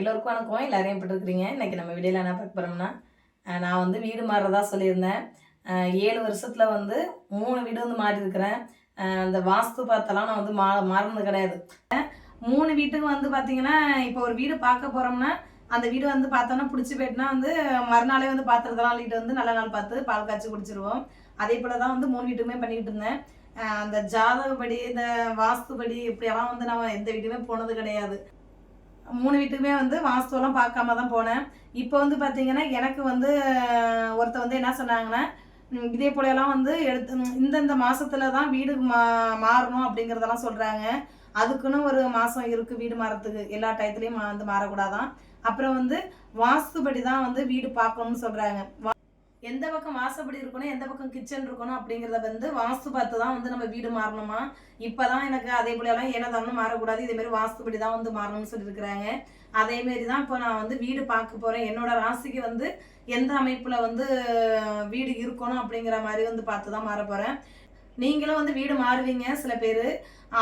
எல்லோருக்கும் வணக்கம். எல்லாரையும் எப்படி இருக்கிறீங்க? இன்றைக்கி நம்ம வீடியோவில் என்ன பார்க்க போகிறோம்னா நான் வந்து வீடு மாறுறதா சொல்லியிருந்தேன். ஏழு வருஷத்தில் வந்து மூணு வீடு வந்து மாறி இருக்கிறேன் அந்த வாஸ்து பார்த்தெல்லாம் நான் வந்து மா மாறினது கிடையாது. மூணு வீட்டுக்கு வந்து பார்த்தீங்கன்னா இப்போ ஒரு வீடு பார்க்க போகிறோம்னா அந்த வீடு வந்து பார்த்தோன்னா பிடிச்சி போயிட்டுனா வந்து மறுநாளே வந்து பாத்திரத்தெல்லாம் வீட்டு வந்து நல்ல நாள் பார்த்து பால் காய்ச்சி குடிச்சிருவோம். அதே போல் தான் வந்து மூணு வீட்டுக்குமே பண்ணிக்கிட்டு இருந்தேன். அந்த ஜாதகப்படி இந்த வாஸ்துபடி இப்படியெல்லாம் வந்து நான் எந்த வீட்டுமே போனது கிடையாது. மூணு வீட்டுக்குமே வந்து வாஸ்துவெல்லாம் பார்க்காம தான் போனேன். இப்போ வந்து பார்த்தீங்கன்னா எனக்கு வந்து அஹ், ஒருத்தர் வந்து என்ன சொன்னாங்கன்னா இதே போலலாம் வந்து எடுத்து இந்தந்த மாசத்துல தான் வீடு மா மாறணும் அப்படிங்கிறதெல்லாம் சொல்கிறாங்க அதுக்குன்னு ஒரு மாதம் இருக்குது வீடு மாறத்துக்கு. எல்லா டயத்துலேயும் வந்து மாறக்கூடாதான். அப்புறம் வந்து வாஸ்துபடி தான் வந்து வீடு பார்க்கணும்னு சொல்கிறாங்க எந்த பக்கம் வாசப்படி இருக்கணும் எந்த பக்கம் கிச்சன் இருக்கணும் அப்படிங்கிறத வந்து வாஸ்து பார்த்து தான் வந்து நம்ம வீடு மாறணுமா? இப்போதான் எனக்கு அதே போலலாம் எல்லாம் மாறக்கூடாது. இதே மாதிரி வாஸ்துபடி தான் வந்து மாறணும்னு சொல்லியிருக்கிறாங்க. அதே மாரி தான் இப்போ நான் வந்து வீடு பார்க்க போகிறேன் என்னோட ராசிக்கு வந்து எந்த அமைப்பில் வந்து வீடு இருக்கணும் அப்படிங்கிற மாதிரி வந்து பார்த்து தான் மாற போகிறேன் நீங்களும் வந்து வீடு மாறுவீங்க சில பேர்.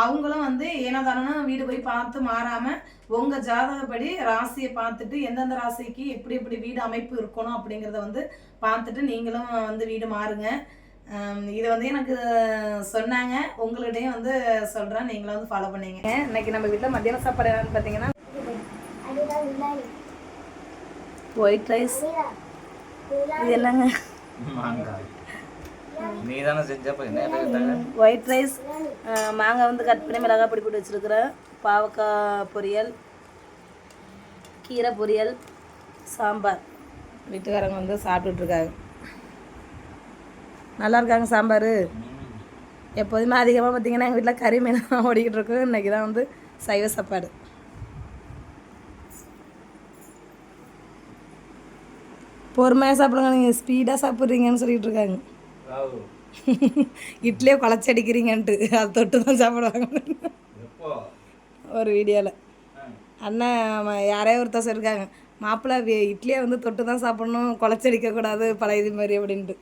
அவங்களும் வந்து ஏனதானு வீடு போய் பார்த்து மாறாமல் உங்கள் ஜாதகப்படி ராசியை பார்த்துட்டு எந்தெந்த ராசிக்கு எப்படி எப்படி வீடு அமைப்பு இருக்கணும் அப்படிங்கிறத வந்து பார்த்துட்டு நீங்களும் வந்து வீடு மாறுங்க. இது வந்து எனக்கு சொன்னாங்க. உங்கள்கிட்டயும் வந்து சொல்கிறேன் நீங்களும் வந்து ஃபாலோ பண்ணீங்க. இன்னைக்கு நம்ம வீட்டில் மத்தியான சாப்பாடு என்னன்னு பார்த்தீங்கன்னா ஒயிட் ரைஸ் இது என்னங்க? மாங்காய். நீ தானே செஞ்சப்ப என்ன ஒயிட் ரைஸ் மாங்காய் வந்து கட் பண்ணி மிளகாய் பொடி போட்டு வச்சிருக்கிறேன் பாவக்காய் பொரியல் கீரை பொரியல் சாம்பார். வீட்டுக்காரங்க வந்து சாப்பிட்டுட்ருக்காங்க நல்லா இருக்காங்க சாம்பார்? எப்போதுமே அதிகமாக பார்த்தீங்கன்னா எங்கள் வீட்டில் கறி மீன் தான் ஓடிக்கிட்டு இருக்கோம். இன்றைக்கி தான் வந்து சைவ சாப்பாடு. பொறுமையாக சாப்பிடுங்க. நீங்கள் ஸ்பீடாக சாப்பிட்றீங்கன்னு சொல்லிகிட்டு இருக்காங்க. இட்லியே குழச்சி அடிக்கிறீங்கன்ட்டு அது தொட்டு தான் சாப்பிடுவாங்க ஒரு வீடியோவில் அண்ணன் யாரையோ ஒருத்தர் சொல்லியிருக்காங்க மாப்பிள்ளை இட்லியை வந்து தொட்டு தான் சாப்பிடணும் குழச்சி அடிக்கக்கூடாது பழைய இது மாதிரி அப்படின்ட்டு.